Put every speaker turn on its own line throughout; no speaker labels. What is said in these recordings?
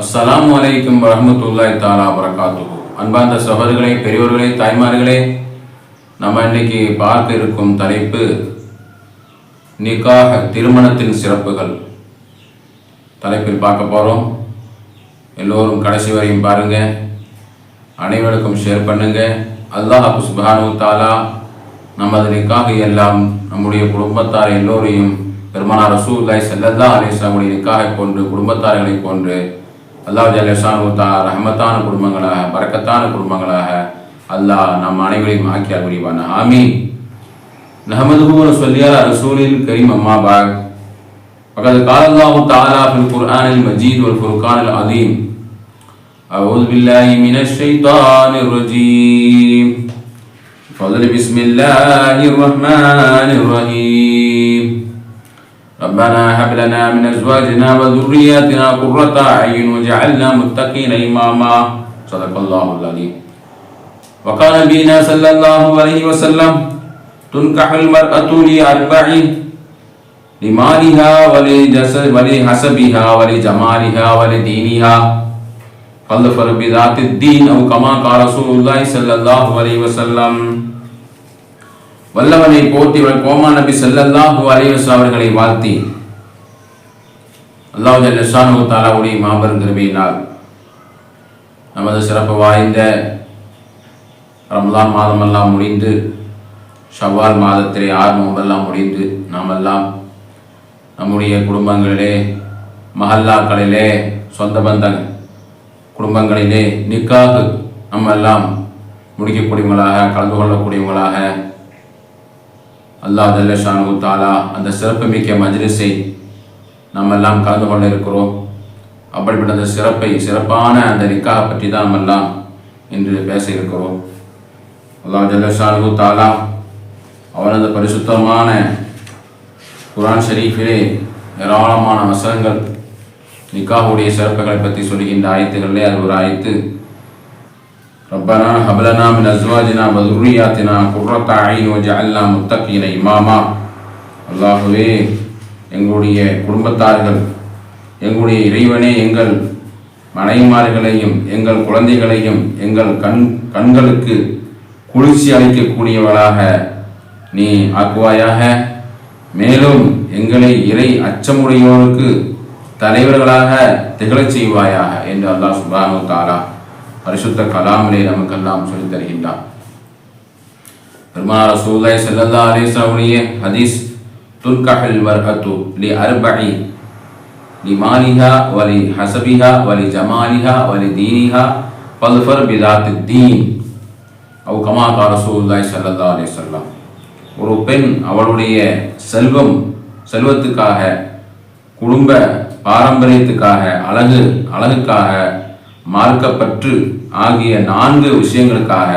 அஸ்லாம் வலைக்கும் வரமத்துல்லாய் தாலா வரகாத்து அன்பார்ந்த சகோதரர்களே பெரியோர்களே தாய்மார்களே நம்ம இன்னைக்கு பார்க்க இருக்கும் தலைப்பு நிக்காக திருமணத்தின் சிறப்புகள். தலைப்பில் பார்க்க போகிறோம் எல்லோரும் கடைசி வரையும் பாருங்க. அனைவருக்கும் ஷேர் பண்ணுங்க. அல்லாஹ் சுபானு தாலா நமது நிக்காக எல்லாம் நம்முடைய குடும்பத்தார் எல்லோரையும் பெருமானார் ரசூல்லாய் செல்லல்லா அலிஸ்லாமுடைய நிக்காகை போன்று குடும்பத்தார்களை போன்று அல்லாஹ் ஜல்லேஷானு தா ரஹமத்தான குடும்பங்களாக பறக்கத்தான குடும்பங்களாக அல்லாஹ் நம் அனைவரையும் ஆக்கி அறிவான ஆமீன் نحمده ونصلي على رسول الكريم أما بعد فقد قال الله تعالى في القرآن المجيد والفرقان العظيم أعوذ بالله من الشيطان الرجيم فضل بسم الله الرحمن الرحيم ربنا هب لنا من أزواجنا وذرياتنا قرة أعين وجعلنا متقين إماما. صدق الله العظيم. وقال نبينا صلى الله عليه وسلم، تنكح المرأة لأربع، لمالها ولجسد ولحسبها، ولجمالها، ولدينها. فاظفر بذات الدين، أو كما قال رسول الله صلى الله عليه وسلم வல்லவனை போற்றி கோமா நபி செல்லல்லாஹு அலைஹி அவர்களை வாழ்த்தி அல்லாஹ் ஜல்லஷானு தாலாவுடைய மாபெரும் கிருபையினால் நமது சிறப்பு வாய்ந்த ரம்லான் மாதமெல்லாம் முடிந்து ஷவ்வால் மாதத்திலே ஆறு நோம்பெல்லாம் முடிந்து நாமெல்லாம் நம்முடைய குடும்பங்களிலே மஹல்லாக்களிலே சொந்த பந்த குடும்பங்களிலே நிக்காக நம்ம எல்லாம் முடிக்கக்கூடியவங்களாக கலந்து கொள்ளக்கூடியவங்களாக அல்லாஹ் ஜல்லஷானு தாலா அந்த சிறப்புமிக்க மஜ்லிஸை நாம் எல்லாம் கலந்து கொள்ள இருக்கிறோம் அப்படிப்பட்ட அந்த சிறப்பை சிறப்பான அந்த நிக்காக பற்றி தான் நம்ம எல்லாம் இன்று பேச இருக்கிறோம். அல்லாஹ் ஜல்லஷானு தாலா அவனது பரிசுத்தமான குரான் ஷரீஃபிலே ஏராளமான வசனங்கள் நிக்காவுடைய சிறப்புகளை பற்றி சொல்கின்ற ஆயத்துகளிலே அது ஒரு ஆயத்து. ربنا هب لنا من ازواجنا وذرياتنا قرة اعين வஜஅல்னா متقين இமாமா அல்லாஹுவே எங்களுடைய குடும்பத்தார்கள் எங்களுடைய இறைவனே எங்கள் மனைமார்களையும் எங்கள் குழந்தைகளையும் எங்கள் கண் கண்களுக்கு குளிர்ச்சி அளிக்கக்கூடியவளாக நீ ஆக்குவாயாக. மேலும் எங்களை இறை அச்சமுடையோருக்கு தலைவர்களாக திகழச் செய்வாயாக என்று அல்லாஹ் சுபானு தாரா பரிசுத்த கலாமிலே நமக்கெல்லாம் சொல்லித் தருகின்றார் பெருமானார் சூலாய் செல்லல்லா அலிஸ்லாமுடைய ஹதீஸ் துர்கஹில் வர்ஹத்து லி அர்பஹி லி மாலிஹா வலி ஹசபிஹா வலி ஜமாலிஹா வலி தீனிஹா பல்ஃபர் பிதாத்து தீன். அவ் கமா கால சூல்லாய் சல்லல்லா அலி ஒரு பெண் அவளுடைய செல்வம் செல்வத்துக்காக குடும்ப பாரம்பரியத்துக்காக அழகு அழகுக்காக மார்க்கப்பற்று ஆகிய நான்கு விஷயங்களுக்காக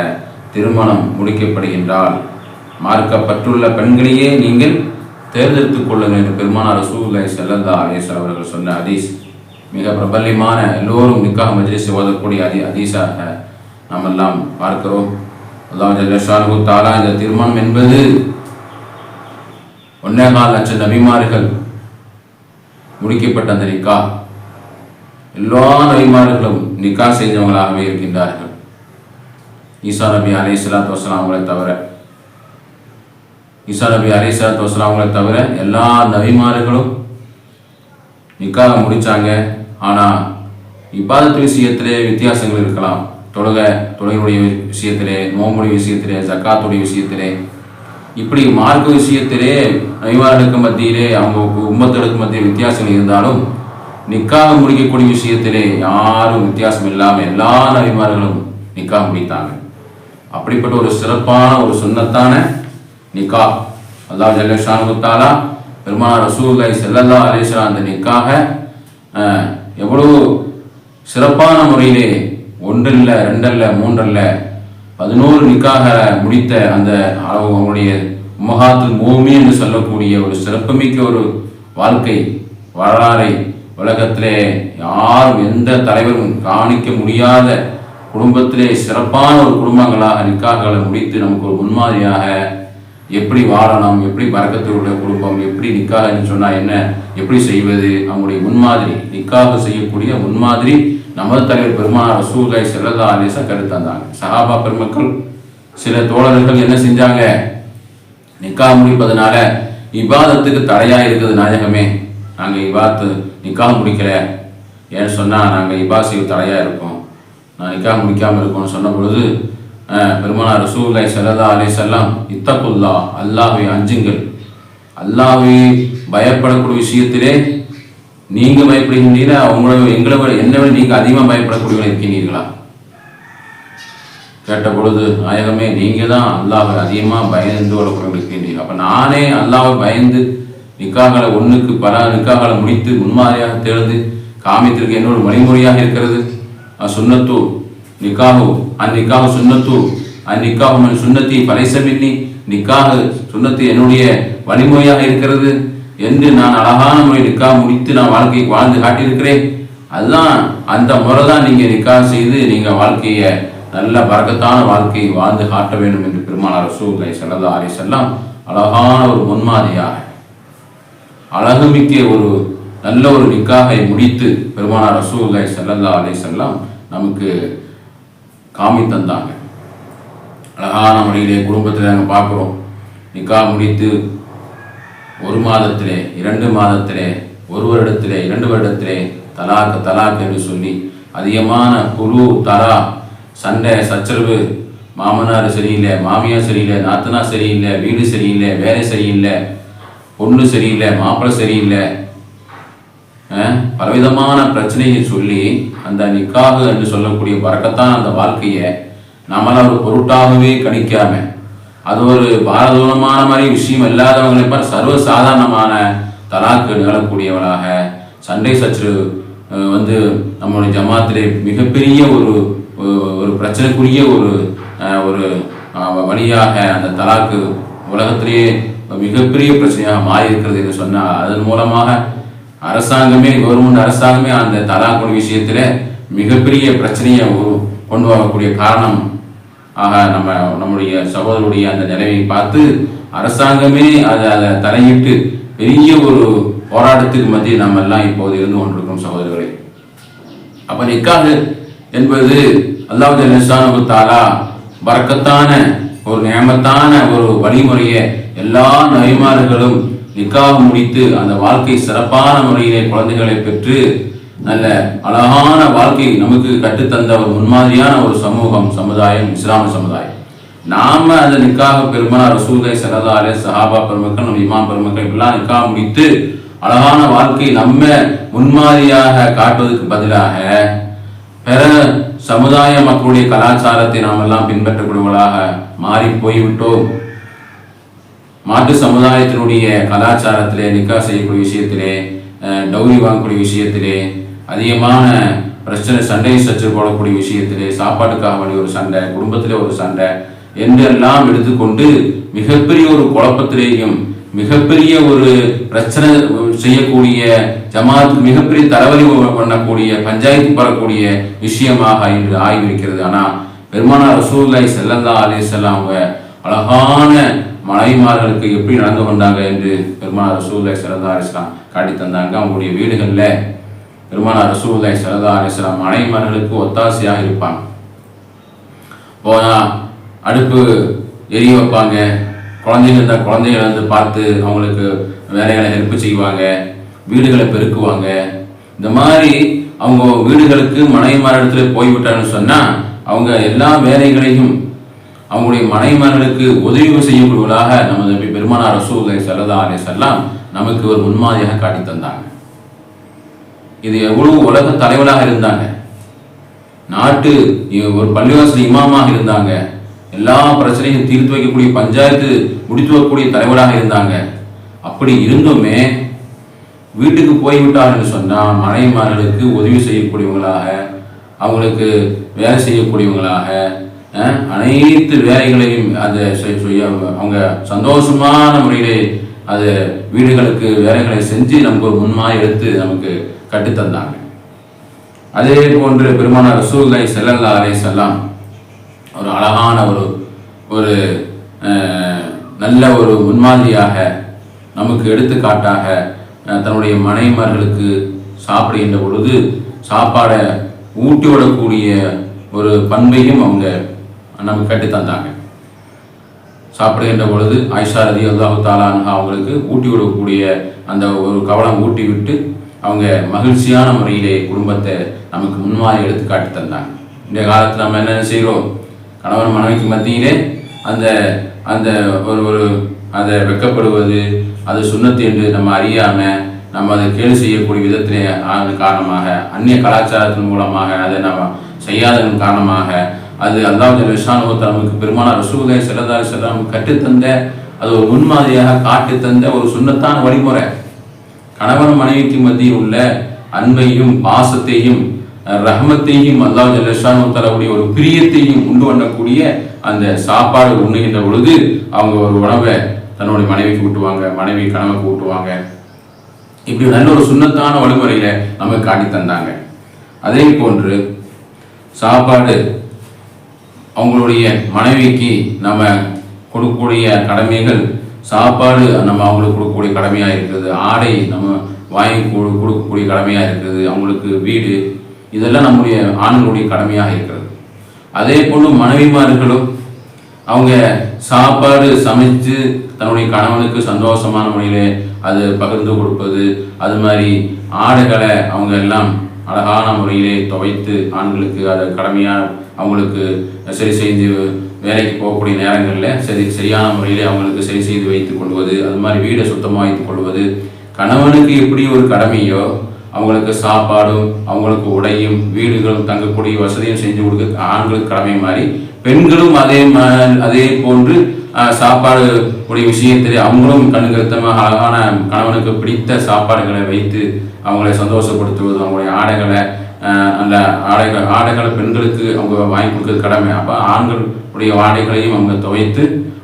திருமணம் முடிக்கப்படுகின்றால் மார்க்கப்பற்றுள்ள பெண்களையே நீங்கள் தேர்ந்தெடுத்துக் கொள்ளுங்கள் என்று பெருமானார் ரசூலை செல்லந்தா அலைஹி அவர்கள் சொன்ன அதீஸ் மிக பிரபல்யமான எல்லோரும் நிக்காக மஜ்லிஸ் ஓதக்கூடிய அதி அதீஸாக நாம் எல்லாம் பார்க்கிறோம். அல்லாஹ் தாலா இந்த திருமணம் என்பது ஒன்னே கால் லட்சம் நபிமார்கள் முடிக்கப்பட்ட அந்த நிக்கா எல்லா நபிமார்களும் நிக்கா செஞ்சவங்களாகவே இருக்கின்றார்கள். ஈசா நபி அலை சலாத்து வசலாம் அவங்களை தவிர ஈசா நபி அலை சலாத்து வசலாம் அவங்களை தவிர எல்லா நபிமார்களும் நிக்காக முடித்தாங்க ஆனால் இப்பாதத்து விஷயத்திலே வித்தியாசங்கள் இருக்கலாம். தொழுக தொழுகையுடைய விஷயத்திலே நோம்புடைய விஷயத்திலே ஜக்காத்துடைய விஷயத்திலே. இப்படி மார்க்க விஷயத்திலே நபிமார்களுக்கு மத்தியிலே அவங்க உம்மத்தடுக்கு மத்திய வித்தியாசங்கள் இருந்தாலும் நிக்காக முடிக்கக்கூடிய விஷயத்திலே யாரும் வித்தியாசம் இல்லாமல் எல்லா நபிமார்களும் நிக்காக முடித்தாங்க. அப்படிப்பட்ட ஒரு சிறப்பான ஒரு சுண்ணத்தான நிக்கா. அல்லா ஜல்லஷானு தாலா ரசூலை செல்லல்லா அலேஸ்வரா அந்த நிக்காக எவ்வளவு சிறப்பான முறையிலே ஒன்றல்ல ரெண்டல்ல மூன்றல்ல பதினோரு நிக்காக முடித்த அந்த அவங்களுடைய முகாத்து மோமி என்று சொல்லக்கூடிய ஒரு சிறப்புமிக்க ஒரு வாழ்க்கை வரலாறை உலகத்திலே யாரும் எந்த தலைவரும் காணிக்க முடியாத குடும்பத்திலே சிறப்பான ஒரு குடும்பங்களாக நிக்காக்களை முடித்து நமக்கு ஒரு முன்மாதிரியாக எப்படி வாழணும் எப்படி பறக்கத்தோட குடும்பம் எப்படி நிக்காகன்னு சொன்னால் என்ன எப்படி செய்வது? அவங்களுடைய முன்மாதிரி நிக்காக செய்யக்கூடிய முன்மாதிரி நமது தலைவர் பெருமாள் ரசூலை செல்லல்லா அலேசா கருத்தந்தாங்க சஹாபா பெருமக்கள் சில தோழர்கள் என்ன செஞ்சாங்க? நிக்கா முடிப்பதனால இபாதத்துக்கு தடையாக இருக்குது நாயகமே. நாங்கள் இபாத்து நிக்காக முடிக்கல ஏன்னு சொன்னால் நாங்கள் இபாசிக்கு தடையாக இருக்கோம். நான் நிக்காக முடிக்காமல் இருக்கோம்னு சொன்ன பொழுது அஹ், பெருமானார் ரசூலை சல்லா அலி செல்லாம் இத்தப்புல்லா அல்லாஹ்வை அஞ்சுங்கள். அல்லாஹை பயப்படக்கூடிய விஷயத்திலே நீங்கள் பயப்படுகின்றீங்களா அவங்கள எங்களை விட என்னை விட நீங்கள் அதிகமாக பயப்படக்கூடியவர்கள் இருக்கின்றீர்களா கேட்ட பொழுது நாயகமே நீங்கள் தான் அல்லாஹை அதிகமாக பயந்து வரக்கூடியவர்கள் இருக்கின்றீர்கள் அப்போ நானே அல்லாஹை பயந்து நிக்காகளை ஒன்றுக்கு பல நிக்காகளை முடித்து முன்மாதிரியாக தேர்ந்து காமித்திற்கு என்னோட வழிமுறையாக இருக்கிறது. அஹ் சுன்னத்து நிக்காஹு அந் நிக்காஹு சுன்னத்து மன் சுன்னத்தி பலைசமின்னி நிக்காக சுண்ணத்து என்னுடைய வழிமுறையாக இருக்கிறது. என்று நான் அழகான முறை நிக்கா முடித்து நான் வாழ்க்கையை வாழ்ந்து காட்டியிருக்கிறேன். அதுதான் அந்த முறை தான் நீங்கள் நிக்கா செய்து நீங்கள் வாழ்க்கையை நல்ல பறக்கத்தான வாழ்க்கையை வாழ்ந்து காட்ட வேண்டும் என்று பெருமானார் ரசூலை ஸல்லல்லாஹு அலைஹி அழகான ஒரு முன்மாதிரியாக அழகுமிக்க ஒரு நல்ல ஒரு நிக்காகை முடித்து பெருமானார் ரசூல்லாய் ஸல்லல்லாஹு அலை செல்லாம் நமக்கு காமி தந்தாங்க. அழகான முறையிலே குடும்பத்தில் நாங்கள் பார்க்குறோம். நிக்கா முடித்து ஒரு மாதத்திலே இரண்டு மாதத்திலே ஒரு வருடத்திலே இரண்டு வருடத்திலே தலாக்கு தலாக்கு என்று சொல்லி அதிகமான குழு தரா சண்டை சச்சரவு மாமனார் சரியில்லை மாமியார் சரியில்லை நாத்தனார் சரியில்லை வீடு சரியில்லை வேலை சரியில்லை பொண்ணு சரியில்லை மாப்பிள்ளை சரியில்லை. பலவிதமான பிரச்சனையை சொல்லி அந்த நிக்காக என்று சொல்லக்கூடிய பறக்கத்தான் அந்த வாழ்க்கையை நம்மளால் ஒரு பொருட்டாகவே கணிக்காம அது ஒரு பாரதூரமான மாதிரி விஷயம் இல்லாதவங்களை பார் சர்வ சாதாரணமான தலாக்கு நிகழக்கூடியவளாக சண்டை சற்று வந்து நம்மளுடைய ஜமாத்திலே மிகப்பெரிய ஒரு ஒரு- பிரச்சனைக்குரிய ஒரு ஒரு வழியாக அந்த தலாக்கு உலகத்திலேயே மிகப்பெரிய பிரச்சனையாக மாறி இருக்கிறது என்று சொன்னால் அதன் மூலமாக அரசாங்கமே கவர்மெண்ட் அரசாங்கமே அந்த தலாக்குடி விஷயத்தில் மிகப்பெரிய பிரச்சனையை கொண்டு வரக்கூடிய காரணம். ஆக நம்ம நம்முடைய சகோதரருடைய அந்த நிலைமையை பார்த்து அரசாங்கமே அதை அதை தலையிட்டு பெரிய ஒரு போராட்டத்துக்கு மத்தியில் நம்ம எல்லாம் இப்போது இருந்து கொண்டிருக்கிறோம் சகோதரர்களே. அப்போ நிக்காது என்பது அல்லாஹ் ஜல்லஷானு தாலா பரக்கத்தான ஒரு நியமத்தான ஒரு வழிமுறையை எல்லா நபிமார்களும் நிக்காக முடித்து அந்த வாழ்க்கை சிறப்பான முறையிலே குழந்தைகளை பெற்று நல்ல அழகான வாழ்க்கை நமக்கு கற்றுத்தந்த ஒரு முன்மாதிரியான ஒரு சமூகம் சமுதாயம் இஸ்லாம சமுதாயம். நாம அந்த நிக்காக பெருமானார் ரசூலை சல்லா சஹாபா பெருமக்கள் நம்ம இமாம் பெருமக்கள் இப்படிலாம் நிக்காக முடித்து அழகான வாழ்க்கை நம்ம முன்மாதிரியாக காட்டுவதற்கு பதிலாக பிற சமுதாய மக்களுடைய கலாச்சாரத்தை நாம் எல்லாம் பின்பற்றக்கூடியவர்களாக மாறி போய்விட்டோம். மாட்டு சமுதாயத்தினுடைய கலாச்சாரத்திலே நிக்கா செய்யக்கூடிய விஷயத்திலே டௌரி வாங்கக்கூடிய விஷயத்திலே அதிகமான பிரச்சனை சண்டை சற்று போடக்கூடிய விஷயத்திலே சாப்பாட்டுக்காக வேண்டிய ஒரு சண்டை குடும்பத்திலே ஒரு சண்டை என்றெல்லாம் எடுத்துக்கொண்டு மிகப்பெரிய ஒரு குழப்பத்திலேயும் மிகப்பெரிய ஒரு பிரச்சனை செய்யக்கூடிய ஜமாத் மிகப்பெரிய தலைவலி பண்ணக்கூடிய பஞ்சாயத்து பெறக்கூடிய விஷயமாக இன்று ஆகியிருக்கிறது. ஆனால் பெருமானார் ரசூல்லாய் செல்லல்லா அலிசல்லாம் அவங்க அழகான மனைவிமார்களுக்கு எப்படி நடந்து கொண்டாங்க என்று பெருமானார் ரசூல்லாய் சரதா அலிஸ்லாம் காட்டி தந்தாங்க. அவங்களுடைய வீடுகளில் பெருமானார் ரசூல்லாய் சரதா அலிஸ்லாம் மனைவிமார்களுக்கு ஒத்தாசையாக இருப்பாங்க. போனா அடுப்பு எரிய வைப்பாங்க. குழந்தைங்க இருந்தால் குழந்தைகளை வந்து பார்த்து அவங்களுக்கு வேலைகளை ஹெல்ப் செய்வாங்க. வீடுகளை பெருக்குவாங்க. இந்த மாதிரி அவங்க வீடுகளுக்கு மனைவிமாரிடத்துல போய்விட்டாங்கன்னு சொன்னால் அவங்க எல்லா வேலைகளையும் அவங்களுடைய மனைவிமார்களுக்கு உதவி செய்யக்கூடியவர்களாக நமது பெருமானார் ரசூலை சல்லா அலிசல்லாம் நமக்கு ஒரு முன்மாதிரியாக காட்டி தந்தாங்க. இது எவ்வளவு உலக தலைவராக இருந்தாங்க. நாட்டு ஒரு பள்ளிவாசல் இமாமாக இருந்தாங்க. எல்லா பிரச்சனையும் தீர்த்து வைக்கக்கூடிய பஞ்சாயத்து முடித்து வைக்கக்கூடிய தலைவராக இருந்தாங்க. அப்படி இருந்துமே வீட்டுக்கு போய்விட்டார்கள் சொன்னால் மனைவிமார்களுக்கு உதவி செய்யக்கூடியவங்களாக அவங்களுக்கு வேலை செய்யக்கூடியவங்களாக அனைத்து வேலைகளையும் அதை செய்- செய்ய அவங்க சந்தோஷமான முறையிலே அது வீடுகளுக்கு வேலைகளை செஞ்சு நமக்கு ஒரு முன்மாதிரி எடுத்து நமக்கு கற்றுத்தந்தாங்க அதே போன்று பெருமானார் ரசூலுல்லாஹி செல்லல்லா அலைஹி செல்லாம் ஒரு அழகான ஒரு ஒரு நல்ல ஒரு முன்மாதிரியாக நமக்கு எடுத்துக்காட்டாக தன்னுடைய மனைமர்களுக்கு சாப்பிடுகின்ற பொழுது சாப்பாடை ஊட்டி விடக்கூடிய ஒரு பண்பையும் அவங்க நமக்கு கற்றுத் தந்தாங்க. சாப்பிடுகின்ற பொழுது ஐஷா ரதி அல்லாஹு தாலான் அவங்களுக்கு ஊட்டி விடக்கூடிய அந்த ஒரு கவலம் ஊட்டி விட்டு அவங்க மகிழ்ச்சியான முறையிலே குடும்பத்தை நமக்கு முன்மாதிரி எடுத்து காட்டி தந்தாங்க. இந்த காலத்தில் நம்ம என்ன செய்கிறோம்? கணவன் மனைவிக்கு மத்தியிலே அந்த அந்த ஒரு ஒரு அதை வெக்கப்படுவது அது சுண்ணத்து என்று நம்ம அறியாமல் நம்ம அதை கேள்வி செய்யக்கூடிய விதத்திலே ஆனது காரணமாக அந்நிய கலாச்சாரத்தின் மூலமாக அதை நம்ம செய்யாததன் காரணமாக அது அல்லாஹ் விஷானுவத்தை நமக்கு பெருமான ரசூலை செல்லதாரி செல்லாம் கற்றுத்தந்த அது ஒரு முன்மாதிரியாக காட்டி தந்த ஒரு சுண்ணத்தான வழிமுறை. கணவன் மனைவிக்கு மத்தியில் உள்ள அன்பையும் பாசத்தையும் ரஹமத்தையும் அல்லாஹ் ஜல்லஷானு தரக்கூடிய ஒரு பிரியத்தையும் உண்டு பண்ணக்கூடிய அந்த சாப்பாடு உண்ணுகின்ற பொழுது அவங்க ஒரு உணவை தன்னுடைய மனைவிக்கு ஊட்டுவாங்க மனைவி கணவனுக்கு ஊட்டுவாங்க. இப்படி நல்ல ஒரு சுண்ணத்தான வழிமுறையில நமக்கு காட்டி தந்தாங்க. அதே போன்று சாப்பாடு அவங்களுடைய மனைவிக்கு நம்ம கொடுக்கக்கூடிய கடமைகள் சாப்பாடு நம்ம அவங்களுக்கு கொடுக்கக்கூடிய கடமையாக இருக்குது ஆடை நம்ம வாங்கி கொடுக்கக்கூடிய கடமையாக இருக்குது அவங்களுக்கு வீடு இதெல்லாம் நம்முடைய ஆண்களுடைய கடமையாக இருக்கிறது. அதே போல் மனைவிமார்களும் அவங்க சாப்பாடு சமைத்து தன்னுடைய கணவனுக்கு சந்தோஷமான முறையிலே அது பகிர்ந்து கொடுப்பது அது மாதிரி ஆடைகளை அவங்க எல்லாம் அழகான முறையிலே துவைத்து ஆண்களுக்கு அதை கடமையாக அவங்களுக்கு சரி செய்து வேலைக்கு போகக்கூடிய நேரங்களில் சரி சரியான முறையில் அவங்களுக்கு சரி செய்து வைத்துக் கொள்வது அது மாதிரி வீடை சுத்தமாக வைத்துக் கொள்வது. கணவனுக்கு எப்படி ஒரு கடமையோ அவங்களுக்கு சாப்பாடும் அவங்களுக்கு உடையும் வீடுகளும் தங்கக்கூடிய வசதியும் செஞ்சு கொடுக்க ஆண்களுக்கு கடமை மாதிரி பெண்களும் அதே மா அதே போன்று சாப்பாடு உடைய விஷயத்திலே அவங்களும் கண்கருத்தமாக அழகான கணவனுக்கு பிடித்த சாப்பாடுகளை வைத்து அவங்களை சந்தோஷப்படுத்துவது அவங்களுடைய ஆடைகளை அந்த ஆடைகள் ஆடைகளை பெண்களுக்கு அவங்க வாங்கி கொடுக்கறது கடமை. அப்போ ஆண்களுடைய ஆடைகளையும் அவங்க துவைத்து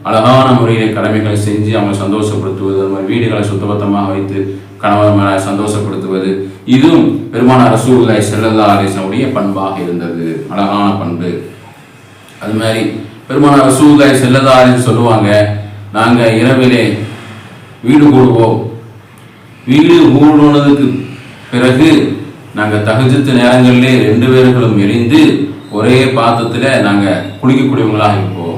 அழகான முறையில் கடமைகளை செஞ்சு அவங்க சந்தோஷப்படுத்துவது அது மாதிரி வீடுகளை சுத்தபத்தமாக வைத்து கணவன் சந்தோஷப்படுத்துவது இதுவும் பெருமான ரசூல்லாய் செல்லல்லா அலிசனுடைய உடைய பண்பாக இருந்தது. அழகான பண்பு. அது மாதிரி பெருமான ரசூல்லாய் செல்லல்லா அலிசன் சொல்லுவாங்க நாங்கள் இரவிலே வீடு கூடுவோம் வீடு கூடுனதுக்கு பிறகு நாங்கள் தகுஜத்து நேரங்களிலே ரெண்டு பேர்களும் எழுந்து ஒரே பாத்திரத்தில் நாங்கள் குளிக்கக்கூடியவங்களாக இருப்போம்.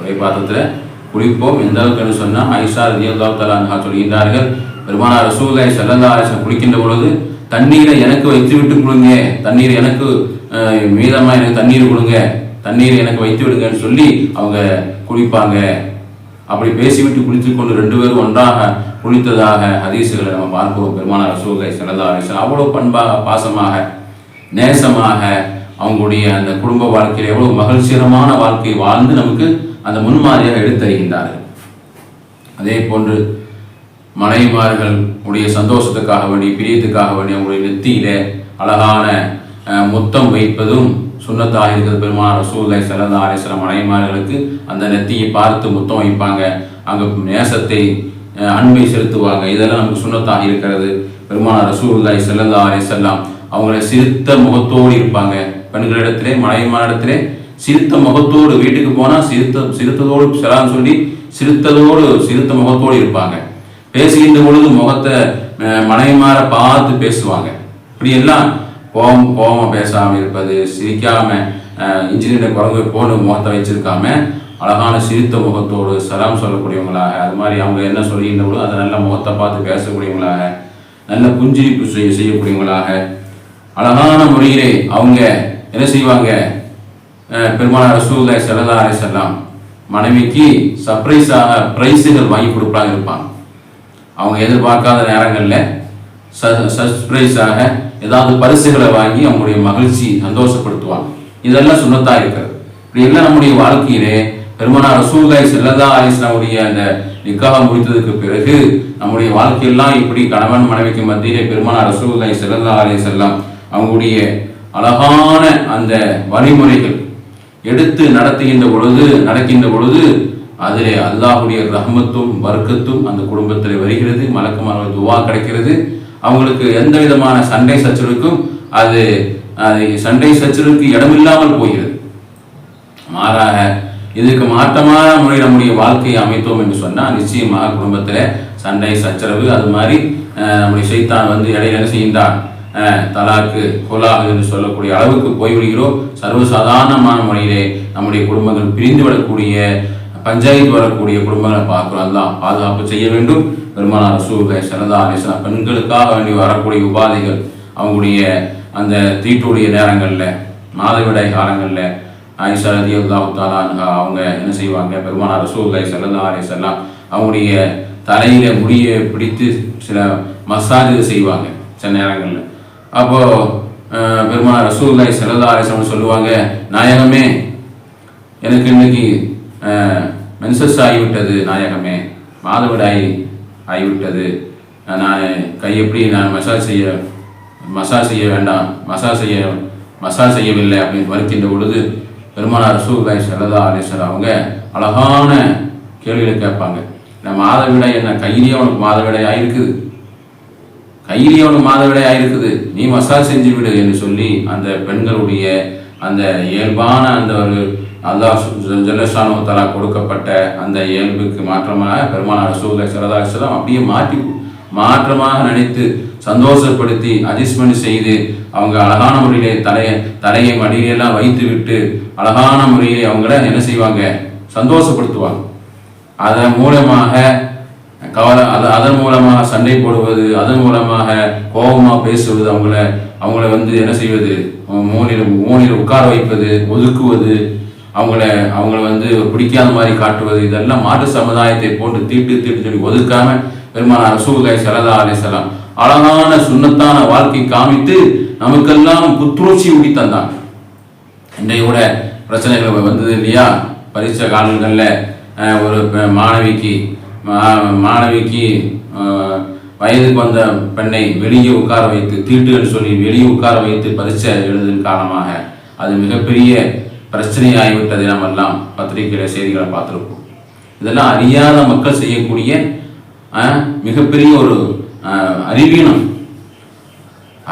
ஒரே பாத்திரத்தில் குளிப்போம். எந்த அளவுக்குன்னு சொன்னால் ஐஷா ரதியல்லா தலான்ஹா சொல்கின்றார்கள் பெருமானார் ரசூலை செல்லல்லா அரசன் குளிக்கின்ற பொழுது தண்ணீரை எனக்கு வைத்து விட்டு கொடுங்க. தண்ணீர் எனக்கு மீதமாக எனக்கு தண்ணீர் கொடுங்க. தண்ணீர் எனக்கு வைத்து விடுங்கன்னு சொல்லி அவங்க குளிப்பாங்க. அப்படி பேசிவிட்டு குளித்துக்கொண்டு ரெண்டு பேரும் ஒன்றாக குளித்ததாக ஹதீசுகளை நம்ம பார்க்கிறோம். பெருமான ரசூலை செல்லல்லா அரசன் அவ்வளோ பண்பாக பாசமாக நேசமாக அவங்களுடைய அந்த குடும்ப வாழ்க்கையில் எவ்வளவு மகிழ்ச்சிகரமான வாழ்க்கை வாழ்ந்து நமக்கு அந்த முன்மாதிரியாக எடுத்தருகின்றார்கள் அதே போன்று மனைவிமார்கள் உடைய சந்தோஷத்துக்காக வேண்டி பிரியத்துக்காக வேண்டி அவங்களுடைய நெத்தியில அழகான முத்தம் வைப்பதும் சுண்ணத்தாக இருக்கிறது. பெருமானார் ரசூலை செல்லதா அலிஸ்லாம் மனைவிமார்களுக்கு அந்த நெத்தியை பார்த்து முத்தம் வைப்பாங்க. அங்கே நேசத்தை அன்பை செலுத்துவாங்க. இதெல்லாம் நமக்கு சுண்ணத்தாக இருக்கிறது. பெருமானார் ரசூல்லாய் ஸல்லல்லாஹு அலைஹி அவங்கள சிரித்த முகத்தோடு இருப்பாங்க. பெண்களிடத்திலே மனைவிமாரிடத்திலே சிரித்த முகத்தோடு வீட்டுக்கு போனால் சிரித்த சிரித்ததோடு செலான்னு சொல்லி சிரித்ததோடு சிரித்த முகத்தோடு இருப்பாங்க. பேசுகின்ற பொழுது முகத்தை மனைவிமாரை பார்த்து பேசுவாங்க. இப்படி எல்லாம் கோபம் கோபமா பேசாமல் இருப்பது சிரிக்காம இன்ஜினியரிங் குழந்தை குரங்கு போன முகத்தை வச்சிருக்காம அழகான சிரித்த முகத்தோடு சலாம் சொல்லக்கூடியவங்களாக அது மாதிரி அவங்க என்ன சொல்லுகின்ற அதை நல்ல முகத்தை பார்த்து பேசக்கூடியவங்களாக நல்ல புஞ்சிரிப்பு செய்ய செய்யக்கூடியவங்களாக அழகான முறையிலே அவங்க என்ன செய்வாங்க? அஹ், ரசூலை ரசூலுல்லாஹி ஸல்லல்லாஹு மனைவிக்கு சர்ப்ரைஸாக பிரைஸுகள் வாங்கி கொடுப்பாங்க இருப்பாங்க. அவங்க எதிர்பார்க்காத நேரங்களில் ச சர்ப்ரைஸாக ஏதாவது பரிசுகளை வாங்கி அவங்களுடைய மகிழ்ச்சி சந்தோஷப்படுத்துவாங்க. இதெல்லாம் சுண்ணத்தா இருக்கிறது. இப்படி எல்லாம் நம்முடைய வாழ்க்கையிலே பெருமனார் ரசூலுல்லாஹி செல்லதா அலைஹி அந்த நிக்காக முடித்ததுக்கு பிறகு நம்முடைய வாழ்க்கையெல்லாம் இப்படி கணவன் மனைவிக்கு மத்தியிலே பெருமனார் ரசூலுல்லாஹி செல்லதா அலைஹி வஸல்லம் அவங்களுடைய அழகான அந்த வழிமுறைகள் எடுத்து நடத்துகின்ற பொழுது நடக்கின்ற பொழுது அதிலே அல்லாஹ்வுடைய ரஹமத்தும் வர்க்கத்தும் அந்த குடும்பத்தில் வருகிறது. மலக்குமார்கள் துவா கிடைக்கிறது. அவங்களுக்கு எந்த விதமான சண்டை சச்சரவுக்கும் அது அது சண்டை சச்சரவுக்கு இடமில்லாமல் போகிறது. மாறாக இதுக்கு மாற்றமான முறை நம்முடைய வாழ்க்கையை அமைத்தோம் என்று சொன்னால் நிச்சயமாக குடும்பத்தில் சண்டை சச்சரவு அது மாதிரி நம்முடைய சைத்தான் வந்து இடையில செய்கின்றான்? தலாக்கு கொலாக என்று சொல்லக்கூடிய அளவுக்கு போய்விடுகிறோம். சர்வசாதாரணமான முறையிலே நம்முடைய குடும்பங்கள் பிரிந்து விடக்கூடிய பஞ்சாயத்து வரக்கூடிய குடும்பங்களை பார்க்குறோம் தான் பாதுகாப்பு செய்ய வேண்டும். பெருமானார் ரசூலை சரதா அலிஸ்லாம் பெண்களுக்காக வேண்டி வரக்கூடிய உபாதைகள் அவங்களுடைய அந்த தீட்டுடைய நேரங்களில் மாதவிடாய் காலங்களில் ஆயிஷா ரதி அல்லாஹு அவங்க என்ன செய்வாங்க? பெருமானார் ரசூலை சல்லா அலிஸ்லாம் அவங்களுடைய தலையில முடியை பிடித்து சில மசாஜ் செய்வாங்க சில நேரங்களில். அப்போ அஹ், பெருமானார் ரசூலை சல்லா சொல்லுவாங்க நாயகமே எனக்கு இன்னைக்கு மென்சஸ் ஆகிவிட்டது நாயகமே. மாதவிடாய் ஆகிவிட்டது. நான் கை எப்படி நான் மசாஜ் செய்ய மசாஜ் செய்ய வேண்டாம். மசாஜ் செய்ய மசாஜ் செய்யவில்லை அப்படின்னு வருகின்ற பொழுது பெருமானார் ரசூல்லாய் சரதா அலேஸ்வர் அவங்க அழகான கேள்விகளை கேட்பாங்க. நான் மாதவிடாய் என்ன கையிலேயே அவனுக்கு மாதவிடாய் ஆயிருக்குது கையிலேயே அவனுக்கு மாதவிடாய் ஆயிருக்குது நீ மசாஜ் செஞ்சு விடு என்று சொல்லி அந்த பெண்களுடைய அந்த இயல்பான அந்த ஒரு அல்லாஹ் ஜல்லஷானு தலா கொடுக்கப்பட்ட அந்த இயல்புக்கு மாற்றமாக பெருமானார் ரசூலை சரதாசலம் அப்படியே மாற்றி மாற்றமாக நினைத்து சந்தோஷப்படுத்தி அதிஸ்மணி செய்து அவங்க அழகான முறையிலே தலையை தலையை மடியிலெல்லாம் வைத்து விட்டு அழகான முறையிலே அவங்கள என்ன செய்வாங்க? சந்தோஷப்படுத்துவாங்க. அதன் மூலமாக கவலை அது அதன் மூலமாக சண்டை போடுவது அதன் மூலமாக கோபமாக பேசுவது அவங்கள அவங்கள வந்து என்ன செய்வது? மூலையில் மூலையில் உட்கார வைப்பது ஒதுக்குவது அவங்கள அவங்கள வந்து பிடிக்காத மாதிரி காட்டுவது இதெல்லாம் மாற்று சமுதாயத்தை போட்டு தீட்டு தீட்டு சொல்லி ஒதுக்காம பெருமான ரசூலுல்லாஹி சரதா அலிசலாம் அழகான சுண்ணத்தான வாழ்க்கை காமித்து நமக்கெல்லாம் புத்துணர்ச்சி ஊட்டி தந்தாங்க இன்றைய கூட பிரச்சனைகள் வந்தது இல்லையா? பரிச காலங்களில் ஒரு மாணவிக்கு மா- மாணவிக்கு வயதுக்கு வந்த பெண்ணை வெளியே உட்கார வைத்து தீட்டுன்னு சொல்லி வெளியே உட்கார வைத்து பரீட்சை எழுதும் காரணமாக அது மிகப்பெரிய பிரச்சனையாகிவிட்டதை நாம் எல்லாம் பத்திரிகையில செய்திகளை பார்த்துருப்போம். இதெல்லாம் அறியாத மக்கள் செய்யக்கூடிய மிகப்பெரிய ஒரு அஹ், அறிவீனம்.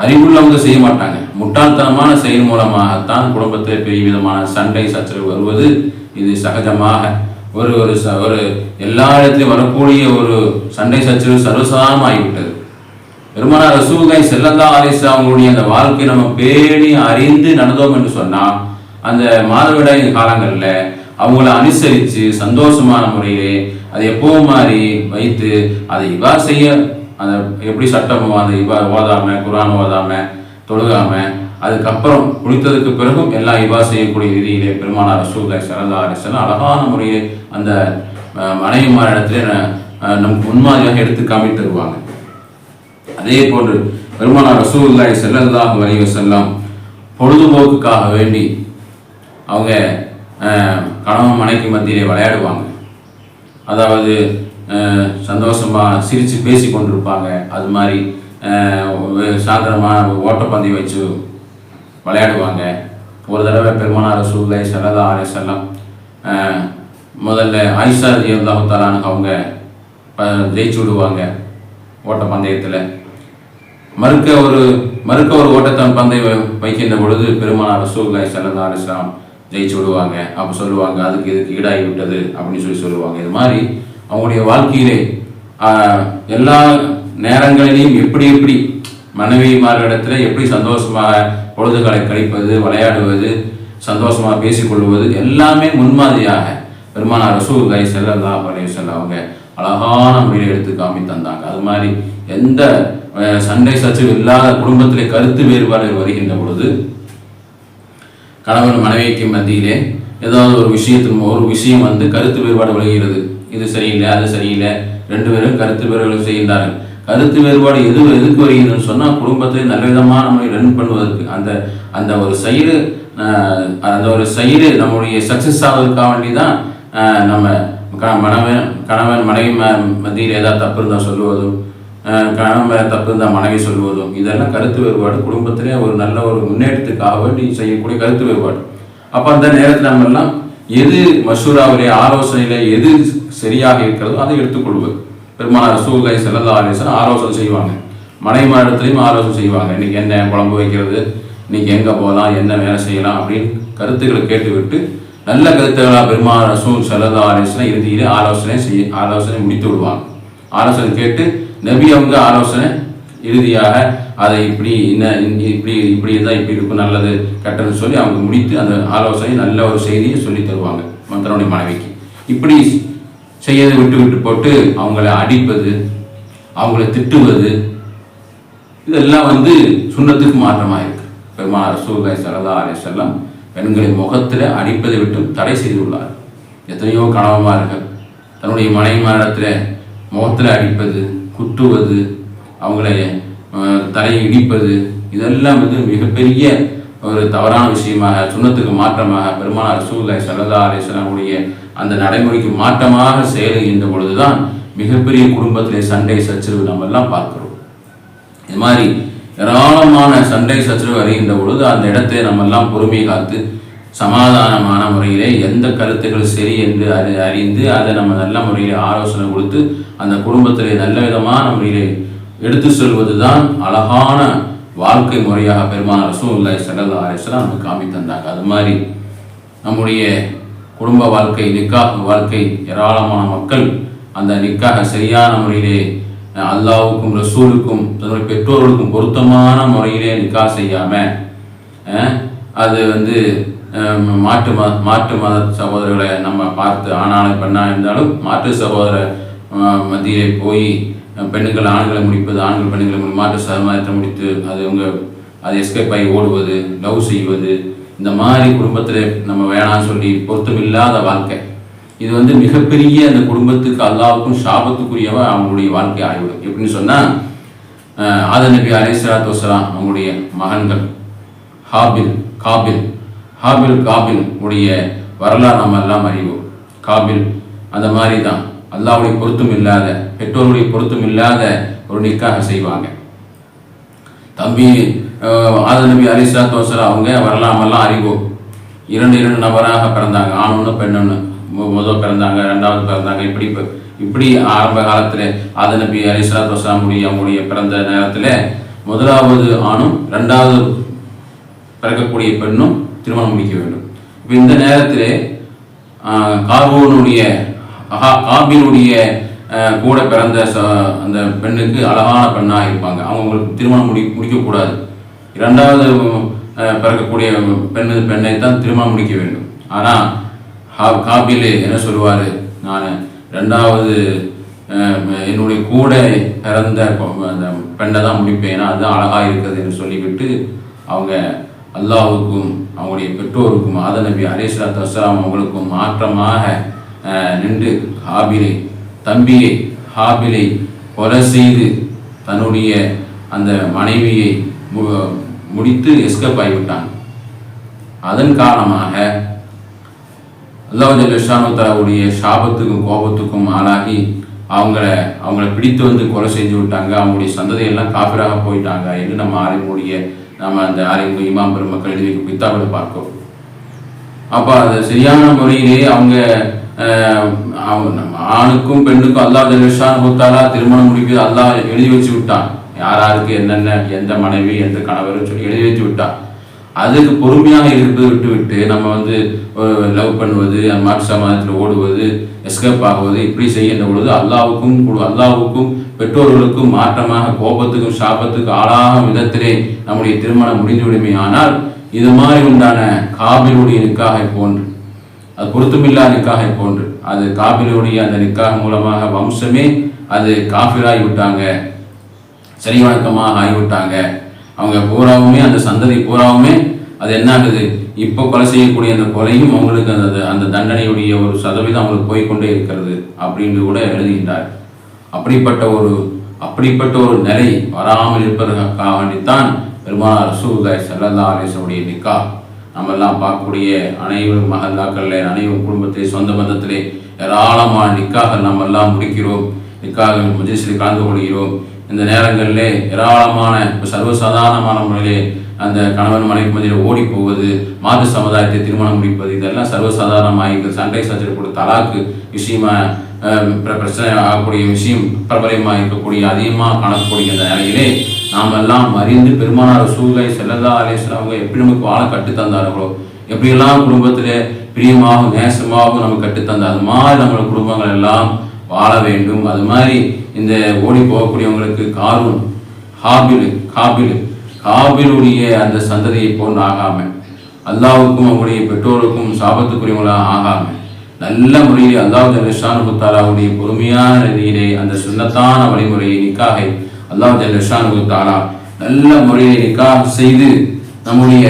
அறிவுள்ளவங்க செய்ய மாட்டாங்க. முட்டாள்தனமான செயல் மூலமாகத்தான் குடும்பத்தில் பெரிய விதமான சண்டை சச்சரவு வருவது. இது சகஜமாக ஒரு ஒரு ச- ஒரு எல்லா இடத்துலையும் வரக்கூடிய ஒரு சண்டை சச்சரவு சர்வசாதாரணமாகிவிட்டது பெருமானார் ரசூகை செல்லந்தா ஆலேசா அவங்களுடைய அந்த வாழ்க்கை நம்ம பேணி அறிந்து நடந்தோம் என்று சொன்னால் அந்த மாதவிடாய் காலங்களில் அவங்கள அனுசரித்து சந்தோஷமான முறையிலே அதை எப்பவும் மாதிரி வைத்து அதை இவ்வாறு செய்ய அந்த எப்படி சட்டமோ அந்த இவ்வாறு ஓதாமல் குரான் ஓதாமல் தொழுகாமல் அதுக்கப்புறம் குளித்ததுக்கு பிறகும் எல்லாம் இவா செய்யக்கூடிய ரீதியிலே பெருமானார் ரசூலுல்லாஹி சரதா அரசன் அழகான முறையை அந்த அஹ், மனைவிமாரிடத்திலே நமக்கு முன்மாதிரியாக எடுத்து காமித்து தருவாங்க. அதே போன்று பெருமானார் ரசூல்லாய் ஸல்லல்லாஹு அலைஹி செல்லாம் பொழுதுபோக்குக்காக வேண்டி அவங்க கணவன் மனைக்கு மத்தியிலே விளையாடுவாங்க. அதாவது சந்தோஷமாக சிரித்து பேசி கொண்டிருப்பாங்க. அது மாதிரி அஹ், சாயந்தரமாக ஓட்டப்பந்தயம் வச்சு விளையாடுவாங்க. ஒரு தடவை பெருமானார் ரசூலுல்லாஹி சரதா அலைஹி வஸல்லம் முதல்ல ஆயிஷா ரலியல்லாஹு அவங்க ஜெயிச்சு விடுவாங்க ஓட்டப்பந்தயத்தில். மறுக்க ஒரு மறுக்க ஒரு ஓட்டத்தன் பந்தயம் வைக்கின்ற பொழுது பெருமானார் ரசூலுல்லாஹி ஸல்லல்லாஹு அலைஹி ஜெயிச்சு விடுவாங்க. அப்போ சொல்லுவாங்க அதுக்கு இதுக்கு ஈடாகி விட்டது? அப்படின்னு சொல்லி சொல்லுவாங்க. இது மாதிரி அவங்களுடைய வாழ்க்கையிலே எல்லா நேரங்களிலையும் எப்படி எப்படி மனைவிமார்களிடத்துல எப்படி சந்தோஷமாக பொழுதுகளை கழிப்பது விளையாடுவது சந்தோஷமாக பேசிக்கொள்வது எல்லாமே முன்மாதிரியாக பெருமானார் ரசூ கை செல்லா பழைய செல்ல அவங்க அழகான முறையில் எடுத்து காமி தந்தாங்க. அது மாதிரி எந்த சண்டை சச்சு இல்லாத குடும்பத்திலே கருத்து வேறுபாடு வருகின்ற பொழுது கணவன் மனைவிக்கு மத்தியிலே ஏதாவது ஒரு விஷயத்தின் ஒரு விஷயம் வந்து கருத்து வேறுபாடு விளைகிறது. இது சரியில்லை அது சரியில்லை. ரெண்டு பேரும் கருத்து வேறுபாடு செய்கின்றார்கள். கருத்து வேறுபாடு எது எதுக்கு வருகிறதுன்னு சொன்னால் குடும்பத்தை நல்ல விதமாக முறையில் ரன் பண்ணுவதற்கு. அந்த அந்த ஒரு செயல் அந்த ஒரு செயல் நம்முடைய சக்ஸஸ் ஆவதற்காக வேண்டி தான் நம்ம கணவன் கணவன் மனைவி மத்தியில் ஏதாவது தப்பு இருந்தால் சொல்லுவதும் கணவன் தப்பு இருந்தால் மனைவி சொல்வதும் இதெல்லாம் கருத்து வேறுபாடு. குடும்பத்திலே ஒரு நல்ல ஒரு முன்னேற்றத்துக்காக வேண்டி செய்யக்கூடிய கருத்து வேறுபாடு. அப்போ அந்த நேரத்தில் நம்ம எல்லாம் எது மசூராவிலே ஆலோசனையில் எது சரியாக இருக்கிறதோ அதை எடுத்துக்கொள்வது. பெருமானார் ரசூலுல்லாஹி ஸல்லல்லாஹு ஆலோசனை ஆலோசனை செய்வாங்க. மனைமாரிடத்துலையும் ஆலோசனை செய்வாங்க. இன்னைக்கு என்ன குழம்பு வைக்கிறது இன்னைக்கு எங்கே போகலாம் என்ன வேலை செய்யலாம் அப்படின்னு கருத்துக்களை கேட்டுவிட்டு நல்ல கருத்துக்களாக பெருமாள் ரசூல் செல்லதா ஆலோசனை இறுதியிலே ஆலோசனை செய்ய ஆலோசனை முடித்து விடுவாங்க ஆலோசனை கேட்டு நபி அவங்க ஆலோசனை இறுதியாக அதை இப்படி என்ன இப்படி இப்படி இருந்தால் இப்படி இருக்கும் நல்லது கெட்டதுன்னு சொல்லி அவங்க முடித்து அந்த ஆலோசனை நல்ல ஒரு செய்தியை சொல்லி தருவாங்க தன்னுடைய மனைவிக்கு. இப்படி செய்யறதை விட்டு விட்டு போட்டு அவங்கள அடிப்பது அவங்கள திட்டுவது இதெல்லாம் வந்து சுண்ணத்துக்கு மாற்றமாக இருக்கு. பெருமாள் சரதா சல்லா செல்லம் பெண்களை முகத்தில் அடிப்பதை விட்டு தடை செய்துள்ளார். எத்தனையோ கணவன்மார்கள் தன்னுடைய மனைவிமாரிடத்தில் முகத்தில் அடிப்பது குத்துவது அவங்களை தலையை இடிப்பது இதெல்லாம் வந்து மிகப்பெரிய ஒரு தவறான விஷயமாக சுண்ணத்துக்கு மாற்றமாக பெருமானார் ரசூல்லாய் சல்லா அலிஸ்லாமுடைய அந்த நடைமுறைக்கு மாற்றமாக செயலுகின்ற பொழுதுதான் மிகப்பெரிய குடும்பத்திலே சண்டை சச்சரவு நம்ம எல்லாம் பார்க்கிறோம். இது மாதிரி ஏராளமான சண்டை சச்சரவு அறிகின்ற பொழுது அந்த இடத்தை நம்ம எல்லாம் பொறுமை காத்து சமாதானமான முறையிலே எந்த கருத்துக்கள் சரி என்று அறிந்து அதை நம்ம நல்ல முறையில் ஆலோசனை கொடுத்து அந்த குடும்பத்திலே நல்ல விதமான முறையிலே எடுத்து செல்வது தான் அழகான வாழ்க்கை முறையாக பெருமான ரசூல்லாய் ஸல்லல்லாஹு அலைஹி நமக்கு காமி தந்தாங்க. அது மாதிரி நம்முடைய குடும்ப வாழ்க்கை நிக்காக வாழ்க்கை ஏராளமான மக்கள் அந்த நிக்காக சரியான முறையிலே அல்லாவுக்கும் ரசூலுக்கும் தன்னுடைய பெற்றோர்களுக்கும் பொருத்தமான முறையிலே நிக்கா செய்யாம அது வந்து மாற்று மத மாற்று மத சகோதரர்களை நம்ம பார்த்து ஆனாலும் பெண்ணாக இருந்தாலும் மாற்று சகோதர மத்தியிலே போய் அஹ், ஆண்களை முடிப்பது ஆண்கள் பெண்களை முடி- மாற்ற சமயத்தை முடித்து அது அவங்க அது எஸ்கேப் ஆகி ஓடுவது லவ் செய்வது இந்த மாதிரி குடும்பத்தில் நம்ம வேணாம்னு சொல்லி பொருத்தமில்லாத வாழ்க்கை. இது வந்து மிகப்பெரிய அந்த குடும்பத்துக்கு அல்லாவுக்கும் சாபத்துக்குரியவ அவங்களுடைய வாழ்க்கை ஆகிவிடும். எப்படின்னு சொன்னால் ஆத நபி அலிஸ்லாத்து வசலாம் அவங்களுடைய மகன்கள் ஹாபில் காபில் ஹாபில் காபில் உடைய வரலாறு நம்ம எல்லாம் அறிவோம். காபில் அந்த மாதிரி தான். அல்லாவுடைய பொருத்தம் இல்லாத பெற்றோருடைய பொருத்தம் இல்லாத ஒரு நிக்காக செய்வாங்க. தம்பி ஆதர் நபி அலிஸ்லாத்து வசலாம் அவங்க வரலாமெல்லாம் அறிவோம் இரண்டு இரண்டு நபராக பிறந்தாங்க. ஆண் ஒன்று பெண் ஒன்று முதல் பிறந்தாங்க ரெண்டாவது பிறந்தாங்க. இப்படி இப்படி ஆரம்ப காலத்தில் ஆதர் நபி அலிஸ்லாத்து வசலாமுடைய அவங்களுடைய பிறந்த நேரத்தில் முதலாவது ஆணும் ரெண்டாவது பிறக்கக்கூடிய பெண்ணும் திருமணம் முடிக்க வேண்டும். இப்போ இந்த நேரத்திலே ஆஹா கார்போனுடைய கூட பிறந்த ச- அந்த பெண்ணுக்கு அழகான பெண்ணாக இருப்பாங்க. அவங்களுக்கு திருமணம் முடி முடிக்கக்கூடாது. இரண்டாவது பிறக்கக்கூடிய பெண்ணு பெண்ணை தான் திருமணம் முடிக்க வேண்டும். ஆனால் ஹா- காபிலே என்ன சொல்லுவார்? நான் ரெண்டாவது என்னுடைய கூட பிறந்த அந்த பெண்ணை தான் முடிப்பேன். ஏன்னா அதுதான் அழகாக இருக்குது என்று சொல்லிவிட்டு அவங்க அல்லாவுக்கும் அவங்களுடைய பெற்றோருக்கும் ஆத நபி அலிஸ்லாத் வஸ்லாம் அவங்களுக்கும் மாற்றமாக நின்று ஹாபிலை தம்பியை ஹாபிலை கொலை செய்து தன்னுடைய அந்த மனைவியை மு- முடித்து எஸ்கப் ஆகிவிட்டான். அதன் காரணமாக அல்லாஹ் சாபத்துக்கும் கோபத்துக்கும் ஆளாகி அவங்கள அவங்கள பிடித்து வந்து கொலை செஞ்சு விட்டாங்க. அவங்களுடைய சந்ததியெல்லாம் காப்பிராக போயிட்டாங்க என்று நம்ம ஆலிமுடைய நம்ம அந்த ஆலிமு இமாம் பெருமக்கள் எழுதி வைக்கும் பார்க்கிறோம். அப்போ அது சரியான முறையிலே அவங்க ஆணுக்கும் பெண்ணுக்கும் அல்லாஹ் ஜல்லுஷான் கொடுத்தாலா திருமணம் முடிக்கிறது அல்லாஹ் எழுதி வச்சு விட்டான் யார் யாருக்கு என்னென்ன எந்த மனைவி எந்த கணவர்னு சொல்லி எழுதி வச்சு விட்டான் அதுக்கு பொறுமையாக இருப்பது விட்டு விட்டு நம்ம வந்து லவ் பண்ணுவது மாற்று சமாதத்தில் ஓடுவது எஸ்கேப் ஆகுவது இப்படி செய்கின்ற பொழுது அல்லாவுக்கும் அல்லாவுக்கும் பெற்றோர்களுக்கும் மாற்றமாக கோபத்துக்கும் சாபத்துக்கும் ஆளாகும் விதத்திலே நம்முடைய திருமணம் முடிந்து விடுமே ஆனால் இது மாதிரி உண்டான காபிலுடைய நிக்காக போன்று அது பொருத்தமில்லா நிக்காகை போன்று. அது காபிலுடைய அந்த நிக்காக மூலமாக வம்சமே அது காபிலாகி விட்டாங்க. சரி வழக்கமாக ஆகிவிட்டாங்க. அவங்க பூராவுமே அந்த சந்ததி பூராவுமே அது என்ன ஆகுது இப்போ கொலை செய்யக்கூடிய அந்த கொலையும் அவங்களுக்கு அந்த அந்த தண்டனையுடைய ஒரு சதவீதம் அவங்களுக்கு போய்க்கொண்டே இருக்கிறது அப்படின்னு கூட எழுதுகின்றார். அப்படிப்பட்ட ஒரு அப்படிப்பட்ட ஒரு நிலை வராமல் இருப்பதற்காக வேண்டித்தான் பெருமானார் ரசூலுல்லாஹி ஸல்லல்லாஹு அலைஹி நிக்கா. நம்மெல்லாம் பார்க்கக்கூடிய அனைவரும் மகல்லாக்களில் அனைவரும் குடும்பத்திலே சொந்த பந்தத்திலே ஏராளமான நிக்காக நம்ம எல்லாம் முடிக்கிறோம். நிக்காக மஜிஸில் கலந்து கொள்கிறோம். இந்த நேரங்களிலே ஏராளமான இப்போ சர்வசாதாரணமான முறையிலே அந்த கணவன் மனைவி மதியில் ஓடி போவது மாத சமுதாயத்தை திருமணம் முடிப்பது இதெல்லாம் சர்வசாதாரணமாக இங்கு சண்டை சச்சரவு தலாக்கு விஷயமா பிரச்சனை ஆகக்கூடிய விஷயம் பிரபலமாக இருக்கக்கூடிய அதிகமாக காணக்கூடிய இந்த நிலையிலே நாம் எல்லாம் அறிந்து பெருமானார் சூகை செல்லல்லா அலேஸ்வரம் அவங்க எப்படி நமக்கு வாழ கற்றுத்தந்தார்களோ எப்படியெல்லாம் குடும்பத்தில் பிரியமாகவும் நேசமாகவும் நமக்கு கட்டுத்தந்த அது மாதிரி நம்மளோட குடும்பங்கள் எல்லாம் வாழ வேண்டும். அது மாதிரி இந்த ஓடி போகக்கூடியவங்களுக்கு காரூன் ஹாபிலு காபில் காபிலுடைய அந்த சந்ததியை போன்று ஆகாமல் அல்லாவுக்கும் அவங்களுடைய பெற்றோருக்கும் சாபத்துக்குரியவங்களாக ஆகாம நல்ல முறையிலே அல்லாஹ் ஜல்லஷானு தாலாவுடைய பொறுமையான நிலையிலே அந்த சுண்ணத்தான வழிமுறையை நிக்காகை அல்லாஹ் ஜல்லஷானு தாலா நல்ல முறையை நிக்காக செய்து நம்முடைய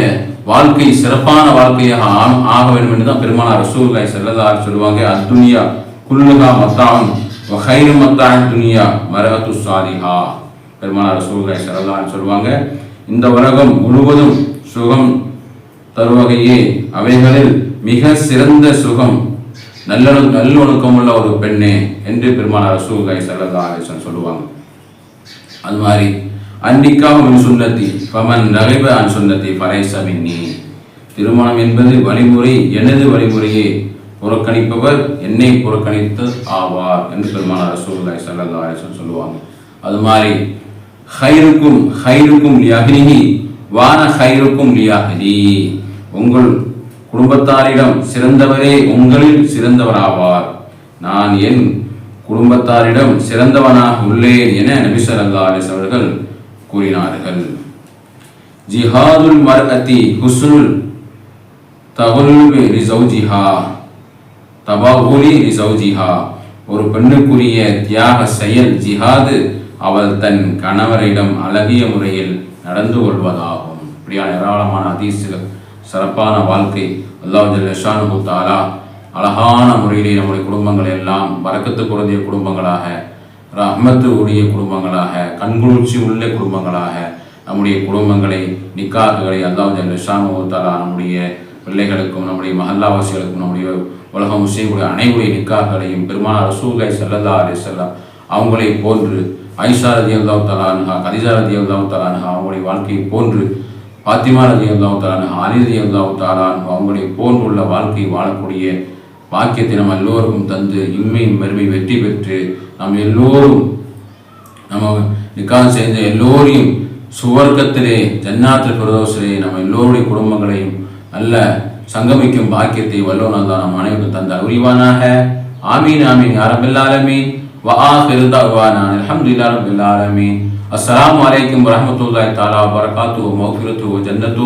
வாழ்க்கை சிறப்பான வாழ்க்கையாக ஆ- ஆக வேண்டும் என்று தான் பெருமானார் ரசூல்காய் செல்லதாக சொல்லுவாங்க. அத்துனியா குல்லுகா மத்தாம் வஹைரு மத்தான் துனியா மரகத்து சாலிஹா பெருமானார் ரசூல்காய் ஸல்லல்லாஹு சொல்லுவாங்க. இந்த உலகம் முழுவதும் சுகம் தருவகையே அவைகளில் மிக சிறந்த சுகம் நல்ல நல்லொழுக்கம் உள்ள ஒரு பெண்ணே என்று பெருமானார் ரசூலுல்லாஹி ஸல்லல்லாஹு சொல்லுவாங்க. அது மாதிரி அன்னிக்காக உன் சுண்ணத்தி பமன் ரகைப அன் சுண்ணத்தி பரைசமின்னி திருமணம் என்பது வழிமுறை எனது வழிமுறையே. புறக்கணிப்பவர் என்னை புறக்கணித்து ஆவார் என்று பெருமானார் ரசூலுல்லாஹி ஸல்லல்லாஹு சொல்லுவாங்க. அது மாதிரி ஹைருக்கும் ஹைருக்கும் லியஹ்னிஹி வான ஹைருக்கும் லியஹ்லி. உங்கள் குடும்பத்தாரிடம் சிறந்தவரே உங்களில் சிறந்தவராவார். நான் என் குடும்பத்தாரிடம் சிறந்தவனாக உள்ளேன் என நபிசர் அல்லாஸ் அவர்கள் கூறினார்கள். ஜிஹாதுல் மர்அத்தி ஹுசுல் தகுல்பி ரிசௌஜிஹா தபாகுலி ரிசௌஜிஹா ஒரு பெண்ணுக்குரிய தியாக செயல் ஜிஹாது அவள் தன் கணவரிடம் அழகிய முறையில் நடந்து கொள்வதாகும். இப்படியான ஏராளமான அதீசுகள் சிறப்பான வாழ்க்கை அல்லாஹ் ஜல்லஷானு தாலா அழகான முறையிலே நம்முடைய குடும்பங்கள் எல்லாம் வரக்கத்து குறைந்த குடும்பங்களாக ரஹ்மத்து உடைய குடும்பங்களாக கண்குளிர்ச்சி உள்ள குடும்பங்களாக நம்முடைய குடும்பங்களை நிக்காக்குகளை அல்லாஹ் ஜல்லஷானு தாலா நம்முடைய பிள்ளைகளுக்கும் நம்முடைய மஹல்லாவாசிகளுக்கும் நம்முடைய உலகம் முஸ்லீம்களுடைய அனைவருடைய நிக்காக்களையும் பெருமானார் சூகை செல்லல்லா அலைஹி வஸல்லம் அவங்களை போன்று ஐஷா ரதி அல்லாஹ் தலான்ஹா கதிஜா ரதி அல்லாஹ் தலான்ஹா அவங்களுடைய வாழ்க்கையை போன்று பாத்திமா ரதி அல்லாஹ் தாலான் அலி ரதி அல்லாஹ் தாலான் அவங்களுடைய போன்று உள்ள வாழ்க்கை வாழக்கூடிய பாக்கியத்தை நம்ம எல்லோருக்கும் தந்து இம்மையின் மறுமை வெற்றி பெற்று நாம் எல்லோரும் நம்ம நிக்கால் செய்த எல்லோரையும் சுவர்க்கத்திலே ஜன்னாத்து பிரதோசிலே நம்ம எல்லோருடைய குடும்பங்களையும் நல்ல சங்கமிக்கும் பாக்கியத்தை வல்லோன் அல்லா நம் அனைவருக்கும் தந்தார். உரிவானாக ஆமீன் ஆமீன். அரபில்லாலமீன் வா ஆஹ் நான் அல்ஹம்துல்லா ரபில்லாலமீன் அஸ்லாம் வலைக்கம் வரமத்துல்லாய் தாலா வரகாத்து மௌஃபிரத்து ஜன்னத்து